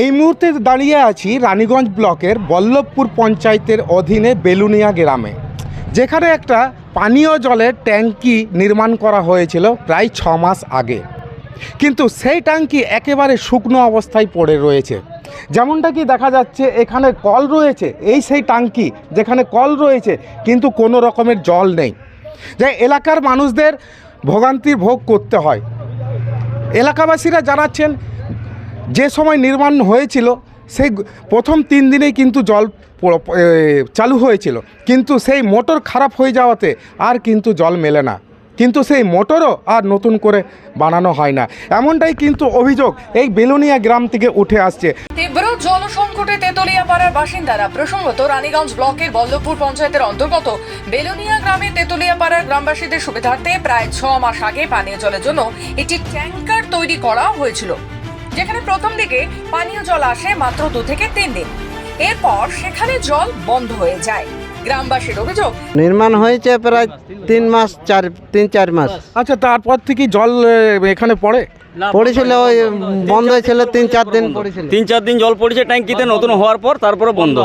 এই মুহূর্তে দাঁড়িয়ে আছি রানীগঞ্জ ব্লকের বল্লভপুর পঞ্চায়েতের অধীনে বেলুনিয়া গ্রামে, যেখানে একটা পানীয় জলের ট্যাঙ্কি নির্মাণ করা হয়েছিল প্রায় ছ মাস আগে। কিন্তু সেই ট্যাঙ্কি একেবারে শুকনো অবস্থায় পড়ে রয়েছে। যেমনটা কি দেখা যাচ্ছে, এখানে কল রয়েছে, এই সেই ট্যাঙ্কি যেখানে কল রয়েছে, কিন্তু কোনো রকমের জল নেই। যে এলাকার মানুষদের ভোগান্তির ভোগ করতে হয়। এলাকাবাসীরা জানাচ্ছেন যে সময় নির্মাণ হয়েছিল, সেই প্রথম তিন দিনেই কিন্তু জল চালু হয়েছিল। কিন্তু সেই মোটর খারাপ হয়ে যাওয়াতে আর কিন্তু জল মেলে না। কিন্তু সেই মোটরও আর নতুন করে বানানো হয় না। এমনটাই কিন্তু অভিযোগ এই বেলুনিয়া গ্রাম থেকে উঠে আসছে। তীব্র জল সংকটে তেতুলিয়া পাড়ার বাসিন্দারা প্রসঙ্গত রানীগঞ্জ ব্লকের বল্লভপুর পঞ্চায়েতের অন্তর্গত বেলুনিয়া গ্রামে তেতুলিয়া পাড়ার গ্রামবাসীদের সুবিধার্থে প্রায় ছ মাস আগে পানীয় জলের জন্য একটি ট্যাঙ্কার তৈরি করা হয়েছিল। যেখানে প্রথম দিকে পানীয় জল আসে মাত্র দু থেকে তিন দিন। এরপর সেখানে জল বন্ধ হয়ে যায়। গ্রামবাসীর অভিযোগ নির্মাণ হয়েছে প্রায় তিন মাস চার তিন চার মাস। আচ্ছা তারপর থেকে জল এখানে পড়ে? পড়েছিল ওই বন্ধ হয়েছিল তিন চার দিন। পড়েছিল তিন চার দিন জল পড়েছে ট্যাঙ্কিতে নতুন হওয়ার পর তারপরে বন্ধ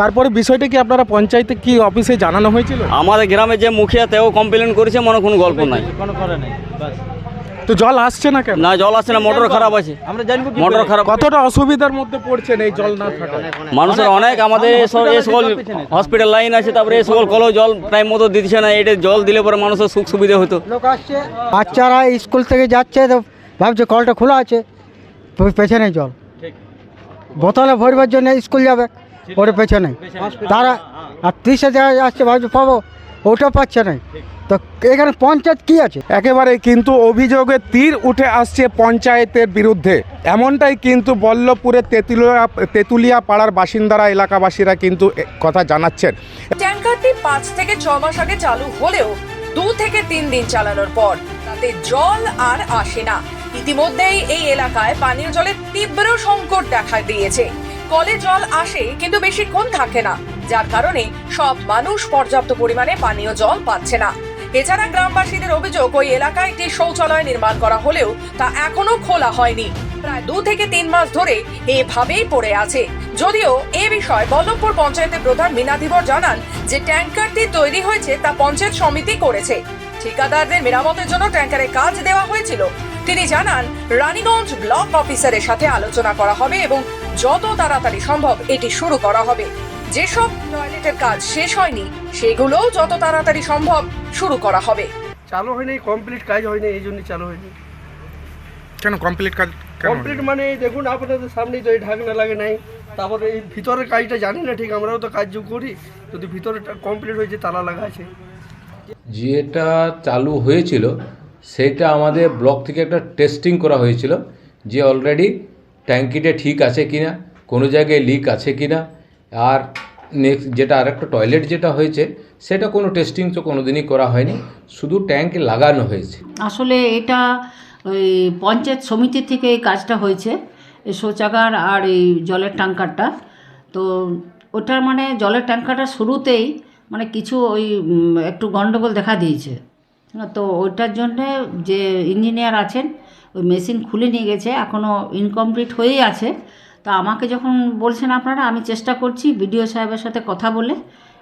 তারপরে বিষয়টা কি আপনারা পঞ্চায়েতে কি অফিসে জানানো হয়েছিল? আমাদের গ্রামে যে মুখিয়া তেও কমপ্লেন করেছে মনে কোনো গল্প নাই। তো জল আসছে না কেন? না জল আসছে না মোটর খারাপ আছে আমরা জানব মোটর খারাপ। কতটা অসুবিধার মধ্যে পড়ছেন এই জল না থাকায়? মানুষের অনেক আমাদের এই সকল হসপিটাল লাইন আছে তারপরে এই সকল কলেও জল টাইম মতো দিচ্ছে না এটা জল দিলে পরে মানুষের সুখ সুবিধা হতো। লোক আসছে। বাচ্চারা স্কুল থেকে যাচ্ছে তো ভাবছে কলটা খোলা আছে পেছনে জল। বোতলে ভরবার জন্য স্কুল যাবে ওর পেছনে। তারা আর ত্রিশে আসছে ভাবছে পাবো। ওটা পাচ্ছে না। তো এখানে পঞ্চায়েত কি আছে? একেবারে কিন্তু অভিযোগে তীর উঠে আসছে পঞ্চায়েতের বিরুদ্ধে। এমনটাই কিন্তু বল্লভপুরের তেঁতুলিয়া তেঁতুলিয়া পাড়ার বাসিন্দারা এলাকাবাসীরা কিন্তু কথা জানাচ্ছেন। ট্যাঙ্কারটি পাঁচ থেকে ছ মাস আগে চালু হলেও দু থেকে তিন দিন চালানোর পর তাতে জল আর আসে না। ইতিমধ্যেই এই এলাকায় পানীয় জলের তীব্র সংকট দেখা দিয়েছে। কলে জল আসে, কিন্তু বেশিক্ষণ থাকে না, যার কারণে সব মানুষ পর্যাপ্ত পরিমাণে পানীয় জল পাচ্ছে না। এছাড়া গ্রামবাসীদের অভিযোগ, ওই এলাকায় একটি শৌচালয় নির্মাণ করা হলেও তা এখনও খোলা হয়নি। প্রায় দু থেকে তিন মাস ধরে এভাবেই পড়ে আছে। যদিও এ বিষয়ে বল্লভপুর পঞ্চায়েতের প্রধান মিনাধিবর জানান যে ট্যাঙ্কারটি তৈরি হয়েছে, তা পঞ্চায়েত সমিতি করেছে। ঠিকাদারদের মেরামতের জন্য ট্যাঙ্কারের কাজ দেওয়া হয়েছিল। তিনি জানান, রানীগঞ্জ ব্লক অফিসারের সাথে আলোচনা করা হবে এবং যত তাড়াতাড়ি সম্ভব এটি শুরু করা হবে। যেসব টয়লেটের কাজ শেষ হয়নি সেগুলোও যত তাড়াতাড়ি সম্ভব শুরু করা হবে। চালু হয়নি কমপ্লিট কাজ হয়নি এই জন্য চালু হয়নি। কেন কমপ্লিট কাজ কমপ্লিট মানে দেখুন আপনাদের সামনেই তো এই ঢাকনা লাগে নাই। তারপরে এই ভিতরের কাজটা জানি না ঠিক আমরাও তো কাজ করি। যদি ভিতরেটা কমপ্লিট হয়েছে তালা লাগা আছে। যেটা চালু হয়েছিল সেটা আমাদের ব্লক থেকে একটা টেস্টিং করা হয়েছিল যে অলরেডি ট্যাঙ্কিটা ঠিক আছে কি না কোনো জায়গায় লিক আছে কি না আর নেক্সট যেটা আরেকটা টয়লেট যেটা হয়েছে, সেটা কোনো টেস্টিং তো কোনো দিনই করা হয়নি, শুধু ট্যাঙ্ক লাগানো হয়েছে। আসলে এটা ওই পঞ্চায়েত সমিতি থেকে এই কাজটা হয়েছে, এই শৌচাগার আর এই জলের ট্যাঙ্কারটা। তো ওটার মানে জলের ট্যাঙ্কারটা শুরুতেই মানে কিছু ওই একটু গন্ডগোল দেখা দিয়েছে। তো ওইটার জন্যে যে ইঞ্জিনিয়ার আছেন ওই মেশিন খুলে নিয়ে গেছে এখনও ইনকমপ্লিট হয়েই আছে। তা আমাকে যখন বলছেন আপনারা, আমি চেষ্টা করছি বিডিও সাহেবের সাথে কথা বলে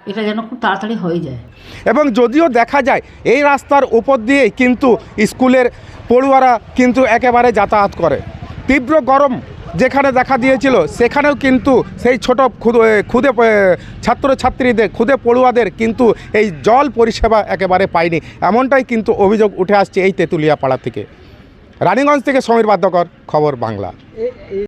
এটা যেন খুব তাড়াতাড়ি হয়ে যায়। এবং যদিও দেখা যায়, এই রাস্তার উপর দিয়েই কিন্তু স্কুলের পড়ুয়ারা কিন্তু একেবারে যাতায়াত করে। তীব্র গরম যেখানে দেখা দিয়েছিল, সেখানেও কিন্তু সেই ছোট ক্ষুদে ছাত্রছাত্রীদের ক্ষুদে পড়ুয়াদের কিন্তু এই জল পরিষেবা একেবারে পায়নি। এমনটাই কিন্তু অভিযোগ উঠে আসছে এই তেঁতুলিয়া পাড়া থেকে। রানীগঞ্জ থেকে সমীর বাদ্যকর খবর বাংলা।